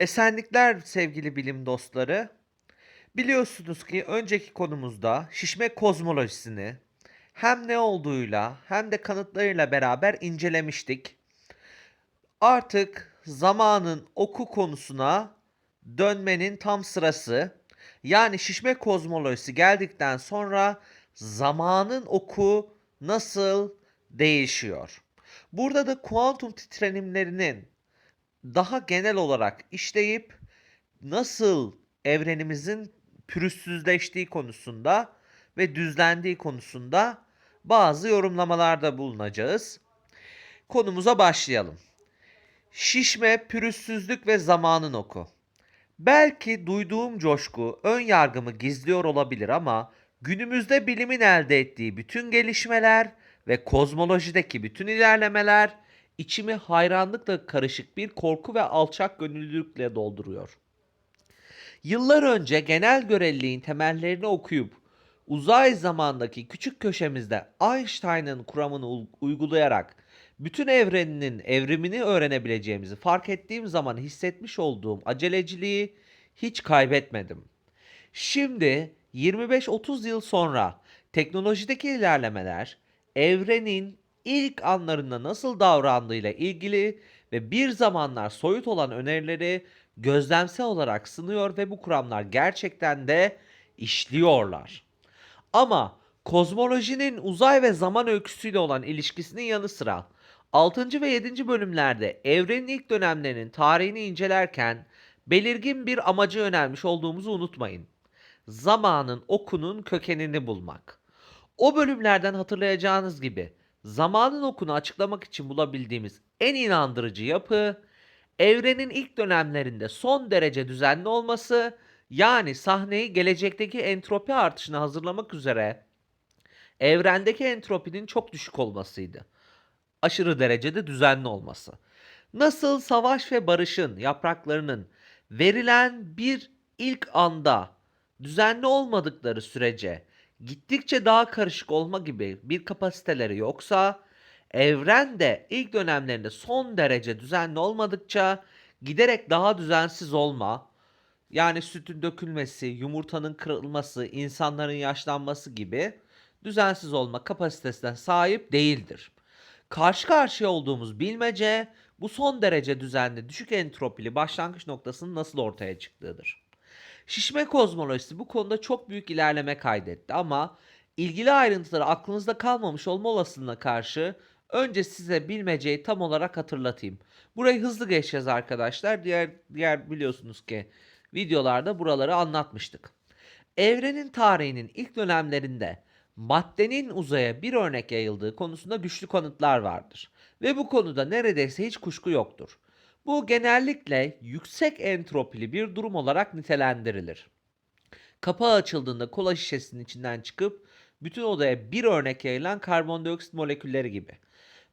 Esenlikler sevgili bilim dostları. Biliyorsunuz ki önceki konumuzda şişme kozmolojisini hem ne olduğuyla hem de kanıtlarıyla beraber incelemiştik. Artık zamanın oku konusuna dönmenin tam sırası. Yani şişme kozmolojisi geldikten sonra zamanın oku nasıl değişiyor? Burada da kuantum titreşimlerinin daha genel olarak işleyip nasıl evrenimizin pürüzsüzleştiği konusunda ve düzlendiği konusunda bazı yorumlamalarda bulunacağız. Konumuza başlayalım. Şişme, pürüzsüzlük ve zamanın oku. Belki duyduğum coşku ön yargımı gizliyor olabilir ama günümüzde bilimin elde ettiği bütün gelişmeler ve kozmolojideki bütün ilerlemeler içimi hayranlıkla karışık bir korku ve alçak gönüllülükle dolduruyor. Yıllar önce genel göreliliğin temellerini okuyup uzay zamandaki küçük köşemizde Einstein'ın kuramını uygulayarak bütün evreninin evrimini öğrenebileceğimizi fark ettiğim zaman hissetmiş olduğum aceleciliği hiç kaybetmedim. Şimdi 25-30 yıl sonra teknolojideki ilerlemeler evrenin ilk anlarında nasıl davrandığıyla ilgili ve bir zamanlar soyut olan önerileri gözlemsel olarak sınıyor ve bu kuramlar gerçekten de işliyorlar. Ama kozmolojinin uzay ve zaman öyküsüyle olan ilişkisinin yanı sıra 6. ve 7. bölümlerde evrenin ilk dönemlerinin tarihini incelerken belirgin bir amaca yönelmiş olduğumuzu unutmayın. Zamanın okunun kökenini bulmak. O bölümlerden hatırlayacağınız gibi zamanın okunu açıklamak için bulabildiğimiz en inandırıcı yapı evrenin ilk dönemlerinde son derece düzenli olması yani sahneyi gelecekteki entropi artışına hazırlamak üzere evrendeki entropinin çok düşük olmasıydı. Aşırı derecede düzenli olması. Nasıl savaş ve barışın yapraklarının verilen bir ilk anda düzenli olmadıkları sürece gittikçe daha karışık olma gibi bir kapasiteleri yoksa evren de ilk dönemlerinde son derece düzenli olmadıkça giderek daha düzensiz olma yani sütün dökülmesi, yumurtanın kırılması, insanların yaşlanması gibi düzensiz olma kapasitesine sahip değildir. Karşı karşıya olduğumuz bilmece bu son derece düzenli düşük entropili başlangıç noktasının nasıl ortaya çıktığıdır. Şişme kozmolojisi bu konuda çok büyük ilerleme kaydetti ama ilgili ayrıntıları aklınızda kalmamış olma olasılığına karşı önce size bilmeceyi tam olarak hatırlatayım. Burayı hızlı geçeceğiz arkadaşlar. Diğer diğer biliyorsunuz ki videolarda buraları anlatmıştık. Evrenin tarihinin ilk dönemlerinde maddenin uzaya bir örnek yayıldığı konusunda güçlü kanıtlar vardır. Ve bu konuda neredeyse hiç kuşku yoktur. Bu genellikle yüksek entropili bir durum olarak nitelendirilir. Kapağı açıldığında kola şişesinin içinden çıkıp bütün odaya bir örnek yayılan karbondioksit molekülleri gibi.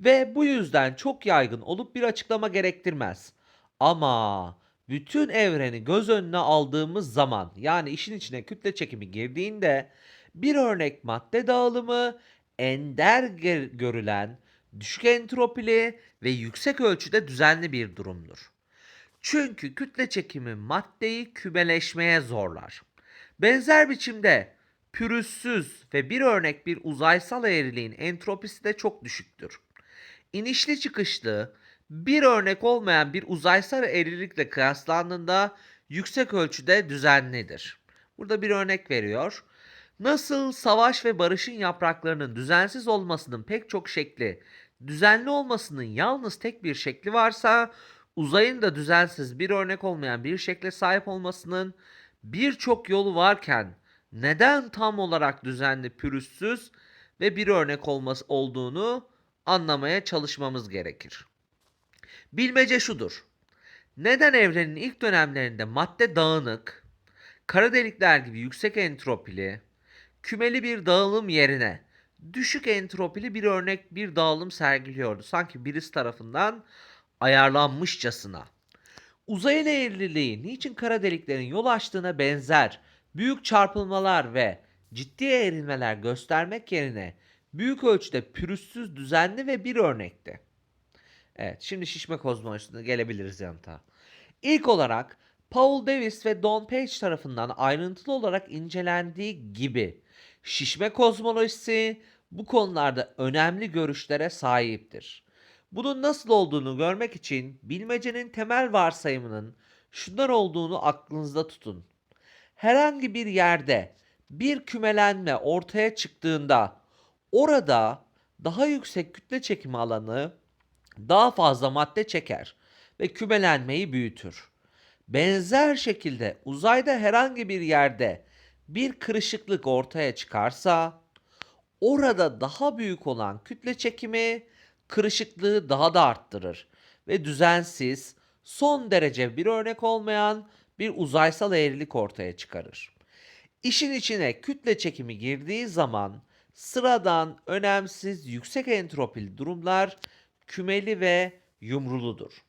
Ve bu yüzden çok yaygın olup bir açıklama gerektirmez. Ama bütün evreni göz önüne aldığımız zaman yani işin içine kütle çekimi girdiğinde bir örnek madde dağılımı ender görülen düşük entropili ve yüksek ölçüde düzenli bir durumdur. Çünkü kütle çekimi maddeyi kümeleşmeye zorlar. Benzer biçimde pürüzsüz ve bir örnek bir uzaysal eğriliğin entropisi de çok düşüktür. İnişli çıkışlı bir örnek olmayan bir uzaysal eğrilikle kıyaslandığında yüksek ölçüde düzenlidir. Burada bir örnek veriyor. Nasıl savaş ve barışın yapraklarının düzensiz olmasının pek çok şekli, düzenli olmasının yalnız tek bir şekli varsa, uzayın da düzensiz bir örnek olmayan bir şekle sahip olmasının birçok yolu varken neden tam olarak düzenli, pürüzsüz ve bir örnek olması olduğunu anlamaya çalışmamız gerekir. Bilmece şudur. Neden evrenin ilk dönemlerinde madde dağınık, kara delikler gibi yüksek entropili, kümeli bir dağılım yerine düşük entropili bir örnek bir dağılım sergiliyordu. Sanki birisi tarafından ayarlanmışçasına. Uzayın eğriliği niçin kara deliklerin yol açtığına benzer büyük çarpılmalar ve ciddi eğrilmeler göstermek yerine büyük ölçüde pürüzsüz, düzenli ve bir örnekti. Evet, şimdi şişme kozmolojisine gelebiliriz yanıta. İlk olarak Paul Davis ve Don Page tarafından ayrıntılı olarak incelendiği gibi şişme kozmolojisi bu konularda önemli görüşlere sahiptir. Bunun nasıl olduğunu görmek için bilmecenin temel varsayımının şunlar olduğunu aklınızda tutun. Herhangi bir yerde bir kümelenme ortaya çıktığında orada daha yüksek kütle çekimi alanı daha fazla madde çeker ve kümelenmeyi büyütür. Benzer şekilde uzayda herhangi bir yerde bir kırışıklık ortaya çıkarsa orada daha büyük olan kütle çekimi kırışıklığı daha da arttırır ve düzensiz, son derece bir örnek olmayan bir uzaysal eğrilik ortaya çıkarır. İşin içine kütle çekimi girdiği zaman sıradan, önemsiz, yüksek entropili durumlar kümeli ve yumruludur.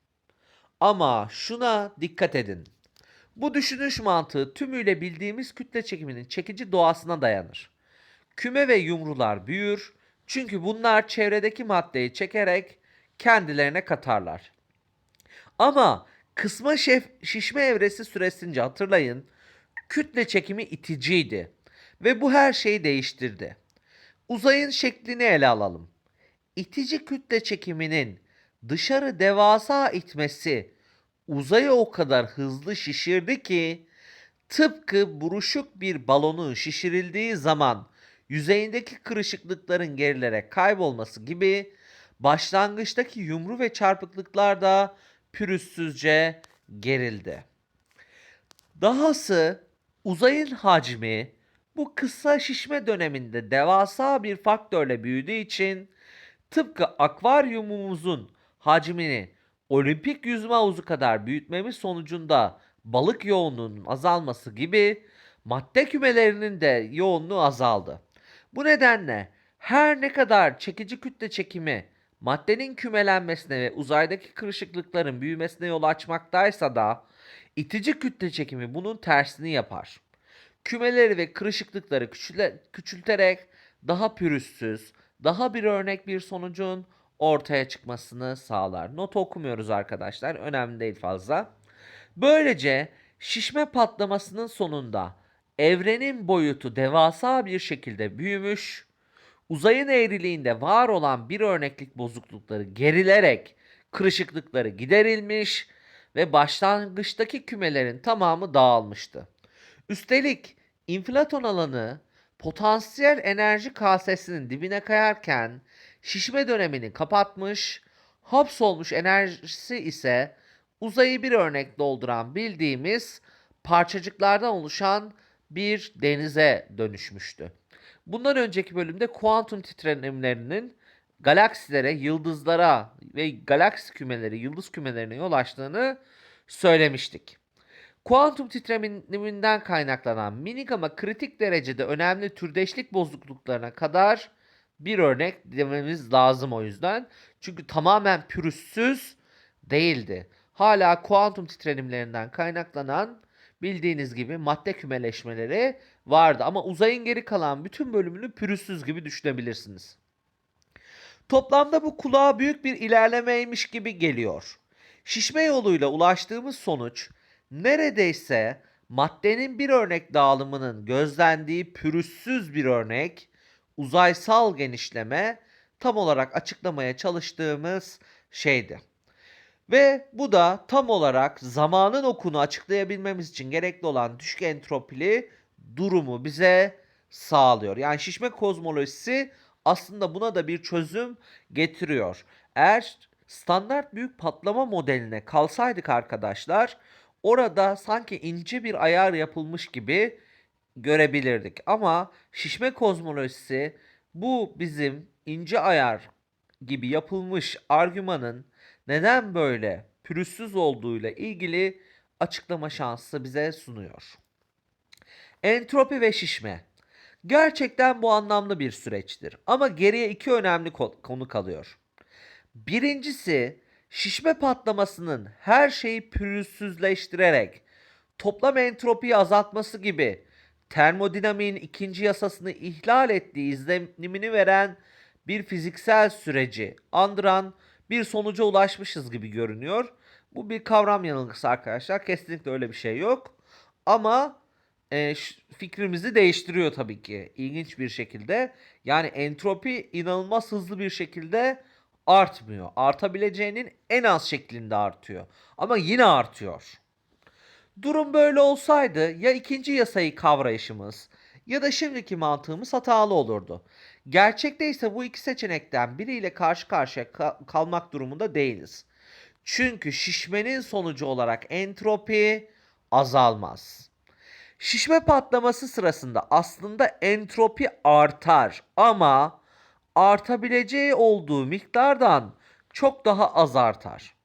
Ama şuna dikkat edin. Bu düşünüş mantığı tümüyle bildiğimiz kütle çekiminin çekici doğasına dayanır. Küme ve yumrular büyür çünkü bunlar çevredeki maddeyi çekerek kendilerine katarlar. Ama kısma şef, şişme evresi süresince hatırlayın kütle çekimi iticiydi ve bu her şeyi değiştirdi. Uzayın şeklini ele alalım. İtici kütle çekiminin dışarı devasa itmesi uzayı o kadar hızlı şişirdi ki tıpkı buruşuk bir balonun şişirildiği zaman yüzeyindeki kırışıklıkların gerilerek kaybolması gibi başlangıçtaki yumru ve çarpıklıklar da pürüzsüzce gerildi. Dahası uzayın hacmi bu kısa şişme döneminde devasa bir faktörle büyüdüğü için tıpkı akvaryumumuzun hacmini olimpik yüzme havuzu kadar büyütmemiz sonucunda balık yoğunluğunun azalması gibi madde kümelerinin de yoğunluğu azaldı. Bu nedenle her ne kadar çekici kütle çekimi maddenin kümelenmesine ve uzaydaki kırışıklıkların büyümesine yol açmaktaysa da itici kütle çekimi bunun tersini yapar. Kümeleri ve kırışıklıkları küçülterek daha pürüzsüz, daha bir örnek bir sonucun ortaya çıkmasını sağlar. Not okumuyoruz arkadaşlar. Önemli değil fazla. Böylece şişme patlamasının sonunda evrenin boyutu devasa bir şekilde büyümüş, uzayın eğriliğinde var olan bir örneklik bozuklukları gerilerek kırışıklıkları giderilmiş ve başlangıçtaki kümelerin tamamı dağılmıştı. Üstelik inflaton alanı potansiyel enerji kasesinin dibine kayarken şişme dönemini kapatmış, hapsolmuş enerjisi ise uzayı bir örnek dolduran bildiğimiz parçacıklardan oluşan bir denize dönüşmüştü. Bundan önceki bölümde kuantum titreşimlerinin galaksilere, yıldızlara ve galaksi kümeleri, yıldız kümelerine yol açtığını söylemiştik. Kuantum titreminden kaynaklanan minik ama kritik derecede önemli türdeşlik bozukluklarına kadar bir örnek dememiz lazım o yüzden. Çünkü tamamen pürüzsüz değildi. Hala kuantum titrelimlerinden kaynaklanan bildiğiniz gibi madde kümeleşmeleri vardı. Ama uzayın geri kalan bütün bölümünü pürüzsüz gibi düşünebilirsiniz. Toplamda bu kulağa büyük bir ilerlemeymiş gibi geliyor. Şişme yoluyla ulaştığımız sonuç neredeyse maddenin bir örnek dağılımının gözlendiği pürüzsüz bir örnek, uzaysal genişleme tam olarak açıklamaya çalıştığımız şeydi. Ve bu da tam olarak zamanın okunu açıklayabilmemiz için gerekli olan düşük entropili durumu bize sağlıyor. Yani şişme kozmolojisi aslında buna da bir çözüm getiriyor. Eğer standart büyük patlama modeline kalsaydık arkadaşlar orada sanki ince bir ayar yapılmış gibi görebilirdik. Ama şişme kozmolojisi bu bizim ince ayar gibi yapılmış argümanın neden böyle pürüzsüz olduğuyla ilgili açıklama şansı bize sunuyor. Entropi ve şişme. Gerçekten bu anlamlı bir süreçtir. Ama geriye iki önemli konu kalıyor. Birincisi şişme patlamasının her şeyi pürüzsüzleştirerek toplam entropiyi azaltması gibi termodinamiğin ikinci yasasını ihlal ettiği izlenimini veren bir fiziksel süreci andıran bir sonuca ulaşmışız gibi görünüyor. Bu bir kavram yanılgısı arkadaşlar. Kesinlikle öyle bir şey yok. Ama e, fikrimizi değiştiriyor tabii ki. İlginç bir şekilde. Yani entropi inanılmaz hızlı bir şekilde artmıyor. Artabileceğinin en az şeklinde artıyor. Ama yine artıyor. Durum böyle olsaydı ya ikinci yasayı kavrayışımız ya da şimdiki mantığımız hatalı olurdu. Gerçekte ise bu iki seçenekten biriyle karşı karşıya ka- kalmak durumunda değiliz. Çünkü şişmenin sonucu olarak entropi azalmaz. Şişme patlaması sırasında aslında entropi artar ama artabileceği olduğu miktardan çok daha az artar.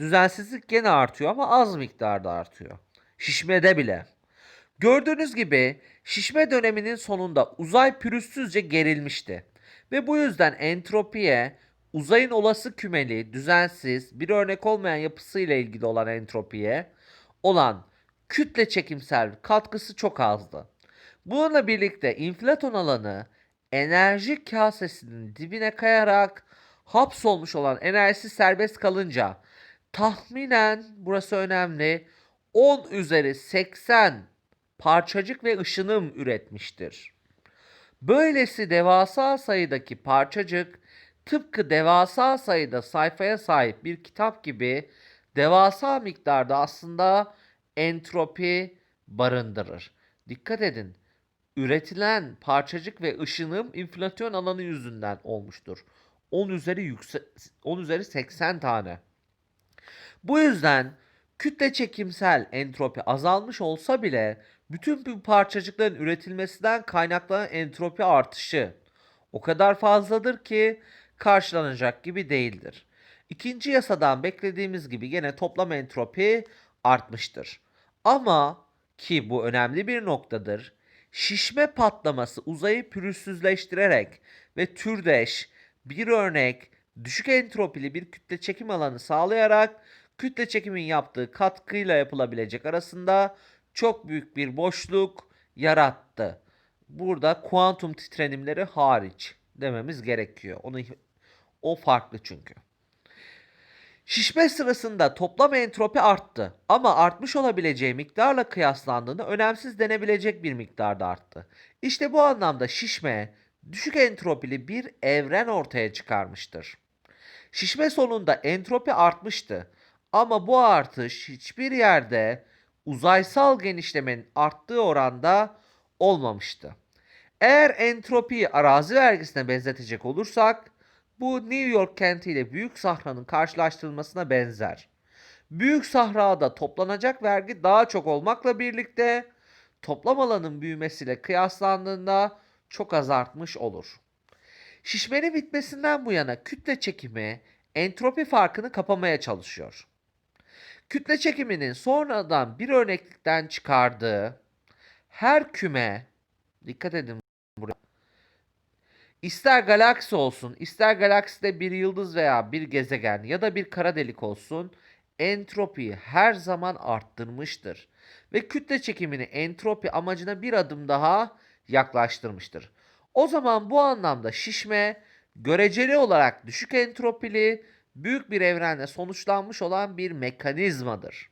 Düzensizlik gene artıyor ama az miktarda artıyor. Şişmede bile. Gördüğünüz gibi şişme döneminin sonunda uzay pürüzsüzce gerilmişti. Ve bu yüzden entropiye uzayın olası kümeli, düzensiz, bir örnek olmayan yapısıyla ilgili olan entropiye olan kütle çekimsel katkısı çok azdı. Bununla birlikte inflaton alanı enerji kasesinin dibine kayarak hapsolmuş olan enerjisi serbest kalınca tahminen burası önemli 10 üzeri 80 parçacık ve ışınım üretmiştir. Böylesi devasa sayıdaki parçacık tıpkı devasa sayıda sayfaya sahip bir kitap gibi devasa miktarda aslında entropi barındırır. Dikkat edin. Üretilen parçacık ve ışınım inflasyon alanı yüzünden olmuştur. 10 üzeri yükse 10 üzeri 80 tane. Bu yüzden kütle çekimsel entropi azalmış olsa bile bütün bu parçacıkların üretilmesinden kaynaklanan entropi artışı o kadar fazladır ki karşılanacak gibi değildir. İkinci yasadan beklediğimiz gibi gene toplam entropi artmıştır. Ama ki bu önemli bir noktadır. Şişme patlaması uzayı pürüzsüzleştirerek ve türdeş bir örnek düşük entropili bir kütle çekim alanı sağlayarak kütle çekimin yaptığı katkıyla yapılabilecek arasında çok büyük bir boşluk yarattı. Burada kuantum titrenimleri hariç dememiz gerekiyor. Onu o farklı çünkü. Şişme sırasında toplam entropi arttı ama artmış olabileceği miktarla kıyaslandığında önemsiz denebilecek bir miktarda arttı. İşte bu anlamda şişme düşük entropili bir evren ortaya çıkarmıştır. Şişme sonunda entropi artmıştı ama bu artış hiçbir yerde uzaysal genişlemenin arttığı oranda olmamıştı. Eğer entropiyi arazi vergisine benzetecek olursak bu New York kentiyle Büyük Sahra'nın karşılaştırılmasına benzer. Büyük Sahra'da toplanacak vergi daha çok olmakla birlikte toplam alanın büyümesiyle kıyaslandığında çok az artmış olur. Şişmenin bitmesinden bu yana kütle çekimi entropi farkını kapamaya çalışıyor. Kütle çekiminin sonradan bir örneklikten çıkardığı her küme dikkat edin buraya. İster galaksi olsun, ister galakside bir yıldız veya bir gezegen ya da bir kara delik olsun, entropiyi her zaman arttırmıştır ve kütle çekimini entropi amacına bir adım daha yaklaştırmıştır. O zaman bu anlamda şişme göreceli olarak düşük entropili büyük bir evrende sonuçlanmış olan bir mekanizmadır.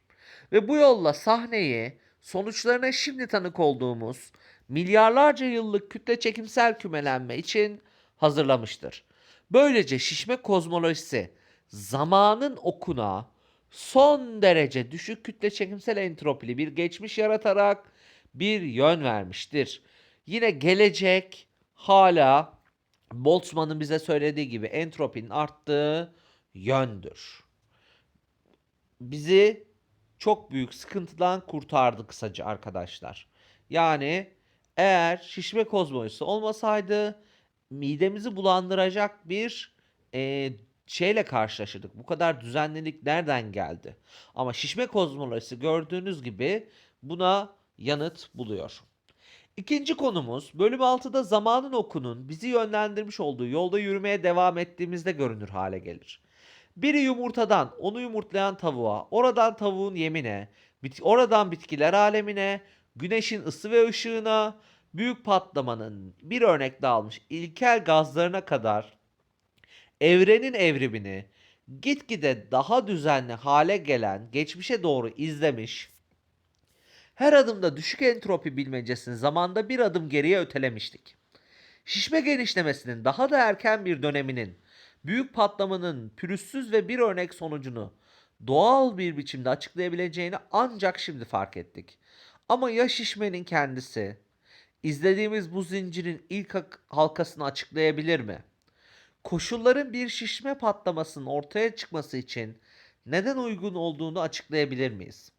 Ve bu yolla sahneyi sonuçlarına şimdi tanık olduğumuz milyarlarca yıllık kütle çekimsel kümelenme için hazırlamıştır. Böylece şişme kozmolojisi zamanın okuna son derece düşük kütle çekimsel entropili bir geçmiş yaratarak bir yön vermiştir. Yine gelecek hala Boltzmann'ın bize söylediği gibi entropinin arttığı yöndür. Bizi çok büyük sıkıntıdan kurtardı kısaca arkadaşlar. Yani eğer şişme kozmolojisi olmasaydı midemizi bulandıracak bir e, şeyle karşılaşırdık. Bu kadar düzenlilik nereden geldi? Ama şişme kozmolojisi gördüğünüz gibi buna yanıt buluyor. İkinci konumuz bölüm 6'da zamanın okunun bizi yönlendirmiş olduğu yolda yürümeye devam ettiğimizde görünür hale gelir. Biri yumurtadan onu yumurtlayan tavuğa, oradan tavuğun yemine, bit- oradan bitkiler alemine, güneşin ısı ve ışığına, büyük patlamanın bir örnek almış ilkel gazlarına kadar evrenin evrimini, gitgide daha düzenli hale gelen geçmişe doğru izlemiş, her adımda düşük entropi bilmecesini zamanda bir adım geriye ötelemiştik. Şişme genişlemesinin daha da erken bir döneminin büyük patlamanın pürüzsüz ve bir örnek sonucunu doğal bir biçimde açıklayabileceğini ancak şimdi fark ettik. Ama ya şişmenin kendisi izlediğimiz bu zincirin ilk halkasını açıklayabilir mi? Koşulların bir şişme patlamasının ortaya çıkması için neden uygun olduğunu açıklayabilir miyiz?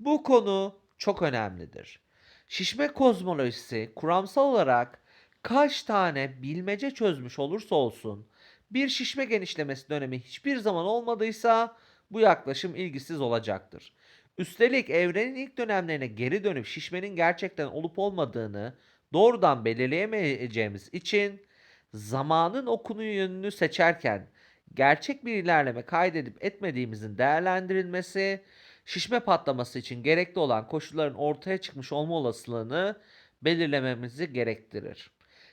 Bu konu çok önemlidir. Şişme kozmolojisi kuramsal olarak kaç tane bilmece çözmüş olursa olsun bir şişme genişlemesi dönemi hiçbir zaman olmadıysa bu yaklaşım ilgisiz olacaktır. Üstelik evrenin ilk dönemlerine geri dönüp şişmenin gerçekten olup olmadığını doğrudan belirleyemeyeceğimiz için zamanın okunu yönünü seçerken gerçek bir ilerleme kaydedip etmediğimizin değerlendirilmesi şişme patlaması için gerekli olan koşulların ortaya çıkmış olma olasılığını belirlememizi gerektirir.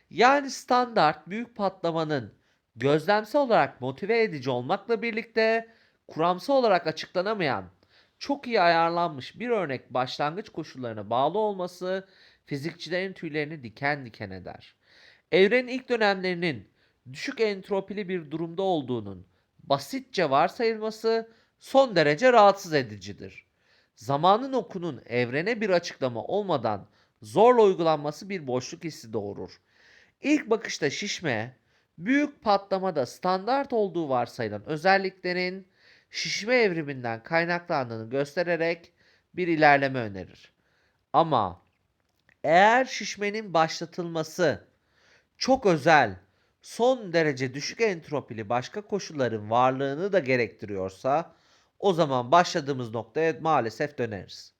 Yani standart büyük patlamanın gözlemsel olarak motive edici olmakla birlikte kuramsal olarak açıklanamayan çok iyi ayarlanmış bir örnek başlangıç koşullarına bağlı olması fizikçilerin tüylerini diken diken eder. Evrenin ilk dönemlerinin düşük entropili bir durumda olduğunun basitçe varsayılması son derece rahatsız edicidir. Zamanın okunun evrene bir açıklama olmadan zorla uygulanması bir boşluk hissi doğurur. İlk bakışta şişme, büyük patlamada standart olduğu varsayılan özelliklerin şişme evriminden kaynaklandığını göstererek bir ilerleme önerir. Ama eğer şişmenin başlatılması çok özel, son derece düşük entropili başka koşulların varlığını da gerektiriyorsa o zaman başladığımız noktaya maalesef döneriz.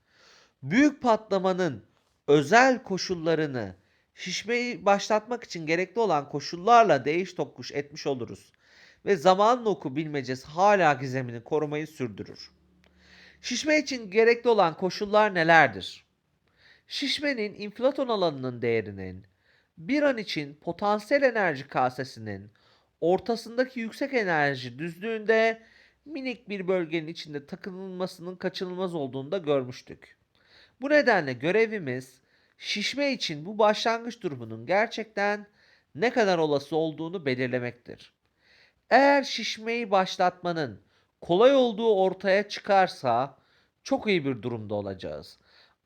Büyük patlamanın özel koşullarını şişmeyi başlatmak için gerekli olan koşullarla değiş tokuş etmiş oluruz ve zamanın oku bilmecesi hala gizemini korumayı sürdürür. Şişme için gerekli olan koşullar nelerdir? Şişmenin inflaton alanının değerinin bir an için potansiyel enerji kasesinin ortasındaki yüksek enerji düzlüğünde minik bir bölgenin içinde takılmasının kaçınılmaz olduğunu da görmüştük. Bu nedenle görevimiz şişme için bu başlangıç durumunun gerçekten ne kadar olası olduğunu belirlemektir. Eğer şişmeyi başlatmanın kolay olduğu ortaya çıkarsa çok iyi bir durumda olacağız.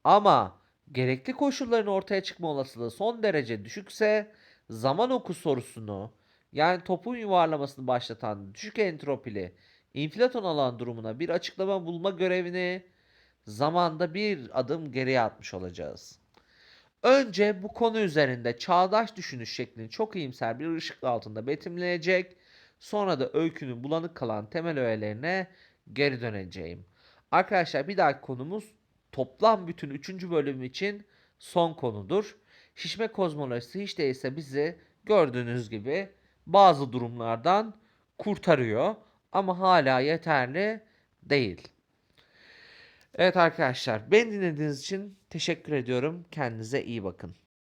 Ama gerekli koşulların ortaya çıkma olasılığı son derece düşükse zaman oku sorusunu yani topun yuvarlamasını başlatan düşük entropili inflaton alan durumuna bir açıklama bulma görevini zamanda bir adım geriye atmış olacağız. Önce bu konu üzerinde çağdaş düşünüş şeklini çok iyimser bir ışık altında betimleyecek, sonra da öykünün bulanık kalan temel öğelerine geri döneceğim. Arkadaşlar bir dahaki konumuz toplam bütün 3. bölüm için son konudur. Şişme kozmolojisi hiç değilse bizi gördüğünüz gibi bazı durumlardan kurtarıyor ama hala yeterli değil. Evet arkadaşlar, beni dinlediğiniz için teşekkür ediyorum. Kendinize iyi bakın.